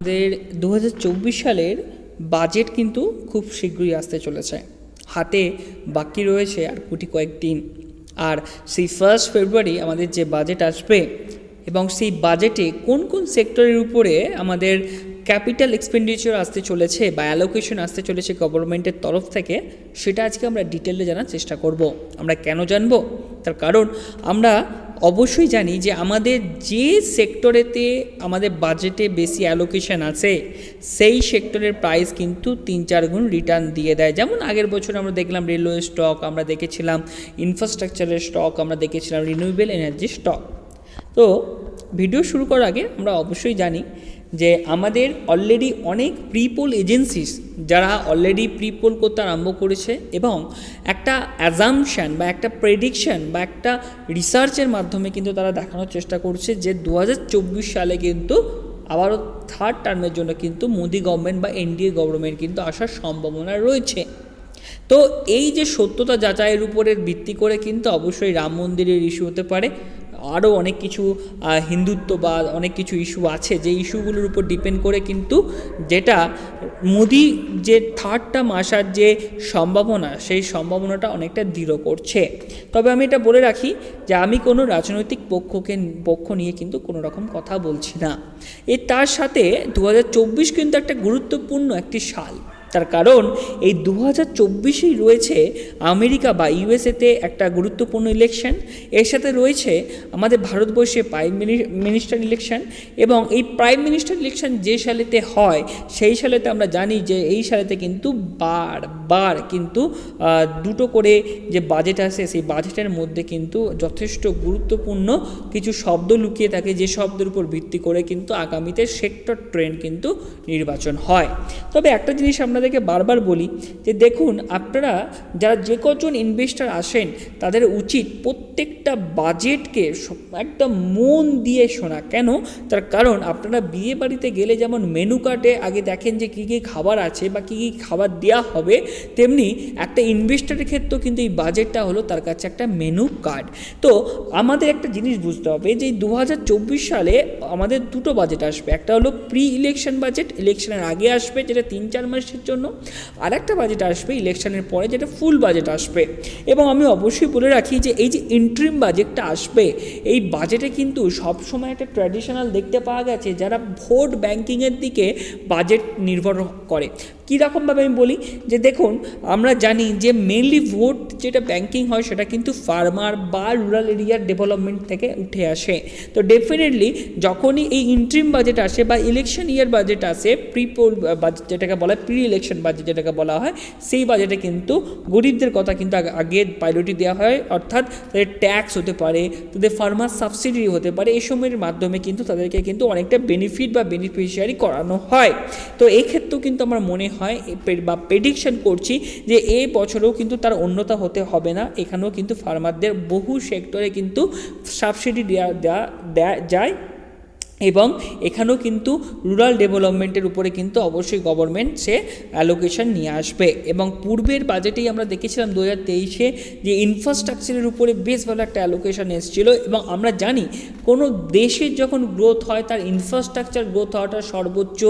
আমাদের দু হাজার চব্বিশ সালের বাজেট কিন্তু খুব শীঘ্রই আসতে চলেছে। হাতে বাকি রয়েছে আর কোটি কয়েকদিন আর সেই ফার্স্ট ফেব্রুয়ারি আমাদের যে বাজেট আসবে এবং সেই বাজেটে কোন কোন সেক্টরের উপরে আমাদের ক্যাপিটাল এক্সপেন্ডিচার আসতে চলেছে বা অ্যালোকেশন আসতে চলেছে গভর্নমেন্টের তরফ থেকে, সেটা আজকে আমরা ডিটেলে জানার চেষ্টা করব। আমরা কেন জানব? তার কারণ আমরা অবশ্যই জানি যে আমাদের যে সেক্টরেতে আমাদের বাজেটে বেশি অ্যালোকেশন আছে, সেই সেক্টরের প্রাইস কিন্তু তিন চার গুণ রিটার্ন দিয়ে দেয়। যেমন আগের বছর আমরা দেখলাম রেলওয়ে স্টক, আমরা দেখেছিলাম ইনফ্রাস্ট্রাকচারের স্টক, আমরা দেখেছিলাম রিনিউয়েবল এনার্জি স্টক তো ভিডিও শুরু করার আগে আমরা অবশ্যই জানি যে আমাদের অলরেডি অনেক প্রিপোল এজেন্সিস যারা অলরেডি প্রিপোল করতে আরম্ভ করেছে এবং একটা অ্যাজামশান বা একটা প্রেডিকশন বা একটা রিসার্চের মাধ্যমে কিন্তু তারা দেখানোর চেষ্টা করছে যে দু হাজার চব্বিশ সালে কিন্তু আবারও থার্ড টার্মের জন্য কিন্তু মোদি গভর্নমেন্ট বা এনডিএ গভর্নমেন্ট কিন্তু আসার সম্ভাবনা রয়েছে। তো এই যে সত্যতা যাচাইয়ের উপরে ভিত্তি করে কিন্তু অবশ্যই রাম মন্দিরের ইস্যু হতে পারে। আরও অনেক কিছু হিন্দুত্ব বা অনেক কিছু ইস্যু আছে, যে ইস্যুগুলোর উপর ডিপেন্ড করে কিন্তু যেটা মোদি যে থার্ড টার্ম আসার যে সম্ভাবনা, সেই সম্ভাবনাটা অনেকটা দৃঢ় করছে। তবে আমি এটা বলে রাখি যে আমি কোনো রাজনৈতিক পক্ষকে, পক্ষ নিয়ে কিন্তু কোনো রকম কথা বলছি না। এ তার সাথে দু হাজার চব্বিশ কিন্তু একটা গুরুত্বপূর্ণ একটি সাল। তার কারণ এই দু হাজার চব্বিশেই রয়েছে আমেরিকা বা ইউএসএতে একটা গুরুত্বপূর্ণ ইলেকশন এর সাথে রয়েছে আমাদের ভারতবর্ষে প্রাইম মিনিস্টার ইলেকশন এবং এই প্রাইম মিনিস্টার ইলেকশন যে সালেতে হয়, সেই সালেতে আমরা জানি যে এই সালেতে কিন্তু বার বার কিন্তু দুটো করে যে বাজেট আসে সেই বাজেটের মধ্যে কিন্তু যথেষ্ট গুরুত্বপূর্ণ কিছু শব্দ লুকিয়ে থাকে, যে শব্দের উপর ভিত্তি করে কিন্তু আগামীতে সেক্টর ট্রেন্ড কিন্তু নির্বাচন হয়। তবে একটা জিনিস আপনাদেরকে বারবার বলি যে দেখুন, আপনারা যারা যে কজন ইনভেস্টার আসেন, তাদের উচিত প্রত্যেকটা বাজেটকে একদম মন দিয়ে শোনা। কেন? তার কারণ আপনারা বিয়ে বাড়িতে গেলে যেমন মেনু কার্ডে আগে দেখেন যে কী কী খাবার আছে বা কী কী খাবার দেওয়া হবে, তেমনি একটা ইনভেস্টারের ক্ষেত্রেও কিন্তু এই বাজেটটা হলো তার কাছে একটা মেনু কার্ড তো আমাদের একটা জিনিস বুঝতে হবে যে দু হাজার চব্বিশ সালে আমাদের দুটো বাজেট আসবে। একটা হলো প্রি ইলেকশন বাজেট ইলেকশনের আগে আসবে, যেটা তিন চার মাসের জন্য আর একটা বাজেট আসবে ইলেকশনের পরে যেটা ফুল বাজেট আসবে। এবং আমি অবশ্যই বলে রাখি যে এই যে ইন্ট্রিম বাজেটটা আসবে, এই বাজেটে কিন্তু সবসময় একটা ট্র্যাডিশনাল দেখতে পাওয়া গেছে যারা ভোট ব্যাংকিংয়ের দিকে বাজেট নির্ভর করে। কীরকমভাবে আমি বলি যে দেখুন, আমরা জানি যে মেনলি ভোট যেটা ব্যাংকিং হয় সেটা কিন্তু ফার্মার বা রুরাল এরিয়ার ডেভেলপমেন্ট থেকে উঠে আসে। তো ডেফিনেটলি যখনই এই ইন্ট্রিম বাজেট আসে বা ইলেকশন ইয়ার বাজেট আসে প্রি পোল বাজেট যেটাকে বলা হয় প্রি ইলেকশন বাজেট যেটাকে বলা হয়, সেই বাজেটে কিন্তু গরিবদের কথা কিন্তু আগে- প্রায়োরিটি দেওয়া হয়। অর্থাৎ তাদের ট্যাক্স হতে পারে, তাদের ফার্মার সাবসিডি হতে পারে, এই সময়ের মাধ্যমে কিন্তু তাদেরকে কিন্তু অনেকটা বেনিফিট বা বেনিফিশিয়ারি করানো হয়। তো এই ক্ষেত্রেও কিন্তু আমার মনে হয় বা প্রেডিকশন করছি যে এই বছরেও কিন্তু তার অন্যতা হতে হবে না। এখানেও কিন্তু ফার্মারদের বহু সেক্টরে কিন্তু সাবসিডি দেওয়া দেওয়া যায়। এবং এখানেও কিন্তু রুরাল ডেভেলপমেন্টের উপরে কিন্তু অবশ্যই গভর্নমেন্ট সে অ্যালোকেশন নিয়ে আসবে। এবং পূর্বের বাজেটেই আমরা দেখেছিলাম দু হাজার তেইশে যে ইনফ্রাস্ট্রাকচারের উপরে বেশ ভালো একটা অ্যালোকেশন এসেছিল এবং আমরা জানি কোনো দেশের যখন গ্রোথ হয় তার ইনফ্রাস্ট্রাকচার গ্রোথ হওয়াটা সর্বোচ্চ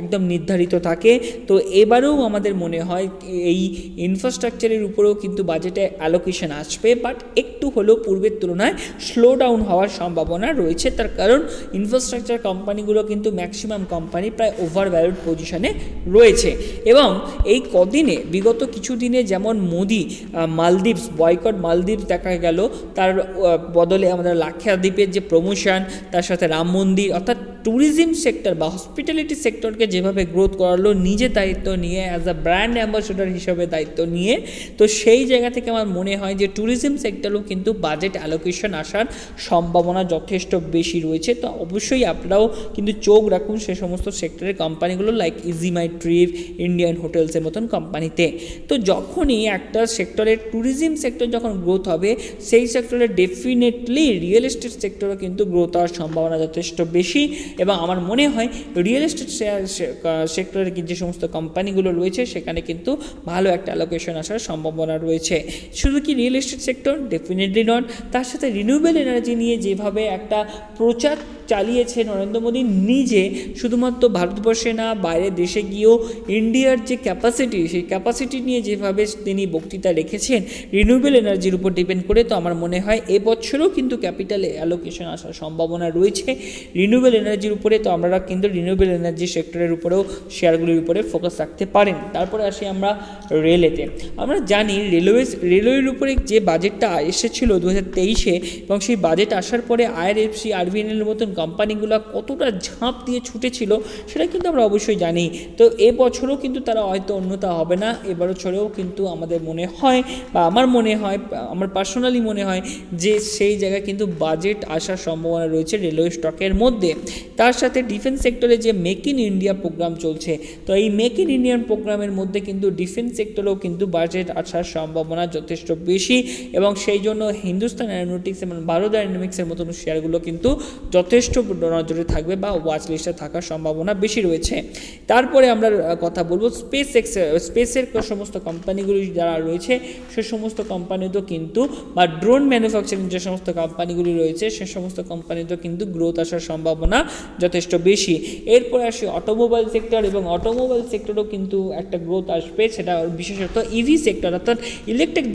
একদম নির্ধারিত থাকে। তো এবারেও আমাদের মনে হয় এই ইনফ্রাস্ট্রাকচারের উপরেও কিন্তু বাজেটে অ্যালোকেশন আসবে বাট একটু হলেও পূর্বের তুলনায় স্লো ডাউন হওয়ার সম্ভাবনা রয়েছে। তার কারণ ইনফ্রাস্ট্রাকচার কোম্পানিগুলো কিন্তু ম্যাক্সিমাম কোম্পানি প্রায় ওভার ভ্যালুড পজিশনে রয়েছে। এবং এই কদিনে, বিগত কিছু দিনে যেমন মোদি মালদ্বীপস বয়কট মালদ্বীপ দেখা গেল, তার বদলে আমাদের লাক্ষাদ্বীপের যে প্রমোশন তার সাথে রাম মন্দির, অর্থাৎ ট্যুরিজম সেক্টর বা হসপিটালিটি সেক্টরকে যেভাবে গ্রোথ করালো, নিজে দায়িত্ব নিয়ে অ্যাজ আ ব্র্যান্ড অ্যাম্বাসেডর হিসেবে দায়িত্ব নিয়ে, তো সেই জায়গা থেকে আমার মনে হয় যে ট্যুরিজম সেক্টরেও কিন্তু বাজেট অ্যালোকেশন আসার সম্ভাবনা যথেষ্ট বেশি রয়েছে। তো অবশ্যই আপনারাও কিন্তু চোখ রাখুন সে সমস্ত সেক্টরের কোম্পানিগুলো like EaseMyTrip Indian হোটেলসের মতন কোম্পানিতে তো যখনই একটা সেক্টরের ট্যুরিজম সেক্টর যখন গ্রোথ হবে, সেই সেক্টরে ডেফিনেটলি রিয়েল এস্টেট সেক্টরও কিন্তু গ্রোথ হওয়ার সম্ভাবনা যথেষ্ট বেশি। এবং আমার মনে হয় রিয়েল এস্টেট সেক্টরের যে সমস্ত কোম্পানিগুলো রয়েছে, সেখানে কিন্তু ভালো একটা অ্যালোকেশন আসার সম্ভাবনা রয়েছে। শুধু কি real estate sector definitely not তার সাথে রিনিউয়েবল এনার্জি নিয়ে যেভাবে একটা প্রচার চালিয়েছে নরেন্দ্র মোদী নিজে, শুধুমাত্র ভারতবর্ষে না বাইরের দেশে গিয়েও ইন্ডিয়ার যে ক্যাপাসিটি সেই ক্যাপাসিটি নিয়ে যেভাবে তিনি বক্তৃতা রেখেছেন রিনিউয়েবল এনার্জির উপর ডিপেন্ড করে তো আমার মনে হয় এবছরও কিন্তু ক্যাপিটালে অ্যালোকেশন আসার সম্ভাবনা রয়েছে। রিনিউয়েবল এনার্জির উপরে তো আমরা কিন্তু রিনিউয়েবল এনার্জি সেক্টরের উপরেও শেয়ারগুলির উপরে ফোকাস রাখতে পারেন। তারপরে আসি আমরা রেলেতে আমরা জানি রেলওয়ে রেলওয়ের উপরে যে বাজেটটা এসেছিল দু হাজার তেইশে, এবং সেই বাজেট আসার পরে আইআরএফসি আরবিএনএল মতন কোম্পানিগুলো কতটা ঝাঁপ দিয়ে ছুটেছিল সেটা কিন্তু আমরা অবশ্যই জানি। তো এবছরও কিন্তু তারা হয়তো অন্যতা হবে না এবছরেও কিন্তু আমাদের মনে হয় বা আমার মনে হয়, আমার পার্সোনালি মনে হয় যে সেই জায়গায় কিন্তু বাজেট আসার সম্ভাবনা রয়েছে রেলওয়ে স্টকের মধ্যে। তার সাথে ডিফেন্স সেক্টরে যে মেক ইন ইন্ডিয়া প্রোগ্রাম চলছে, তো এই মেক ইন ইন্ডিয়ান প্রোগ্রামের মধ্যে কিন্তু ডিফেন্স সেক্টরেও কিন্তু বাজেট আসার সম্ভাবনা যথেষ্ট বেশি এবং সেই জন্য হিন্দুস্তান অ্যারোনটিক্স এবং ভারত ডাইনামিক্সের মতন শেয়ারগুলো কিন্তু যথেষ্ট নজরে থাকবে বা ওয়াচ লিস্টে থাকার সম্ভাবনা বেশি রয়েছে। তারপরে আমরা কথা বলব স্পেস এক্স স্পেসের সমস্ত কোম্পানিগুলি যারা রয়েছে, সে সমস্ত কোম্পানিতেও কিন্তু, বা ড্রোন ম্যানুফ্যাকচারিং যে সমস্ত কোম্পানিগুলি রয়েছে, সে সমস্ত কোম্পানিতেও কিন্তু গ্রোথ আসার সম্ভাবনা যথেষ্ট বেশি। এরপরে আসি অটোমোবাইল সেক্টর এবং অটোমোবাইল সেক্টরও কিন্তু একটা গ্রোথ আসবে, সেটা বিশেষত ইভি সেক্টর অর্থাৎ ইলেকট্রিক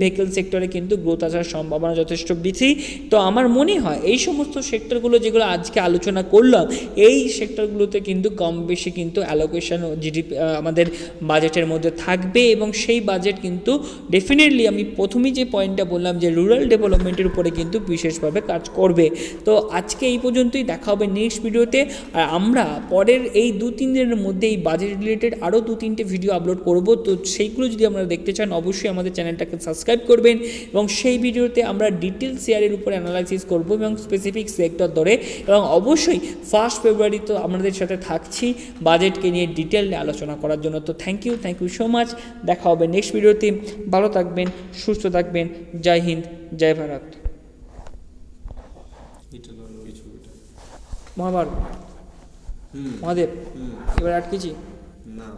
ভেহিকেল সেক্টরে কিন্তু গ্রোথ আসার সম্ভাবনা যথেষ্ট বেশি তো আমার মনে হয় এই সমস্ত সেক্টরগুলো যেগুলো আজকে আলোচনা করলাম, এই সেক্টরগুলোতে কিন্তু কম বেশি কিন্তু অ্যালোকেশন জিডিপি আমাদের বাজেটের মধ্যে থাকবে এবং সেই বাজেট কিন্তু ডেফিনেটলি আমি প্রথমেই যে পয়েন্টটা বললাম যে রুরাল ডেভেলপমেন্টের উপরে কিন্তু বিশেষভাবে কাজ করবে। তো আজকে এই পর্যন্তই দেখা হবে নেক্সট ভিডিওতে আর আমরা পরের এই দু তিন দিনের মধ্যে এই বাজেট রিলেটেড আরও দু তিনটে ভিডিও আপলোড করব। তো সেইগুলো যদি আপনারা দেখতে চান, অবশ্যই আমাদের চ্যানেলটাকে সাবস্ক্রাইব করবেন এবং সেই ভিডিওতে আমরা ডিটেল শেয়ারের উপর অ্যানালাইসিস করব এবং স্পেসিফিক সেক্টর ধরে এবং অবশ্যই ফার্স্ট ফেব্রুয়ারি তো আমাদের সাথে থাকছি। বাজেটকে নিয়ে ডিটেলে আলোচনা করার জন্য। তো thank you thank you so much দেখা হবে নেক্সট ভিডিওতে ভালো থাকবেন সুস্থ থাকবেন। জয় হিন্দ জয় ভারত। মহাভারত। মহাদেব। এবার আটকেছি। না.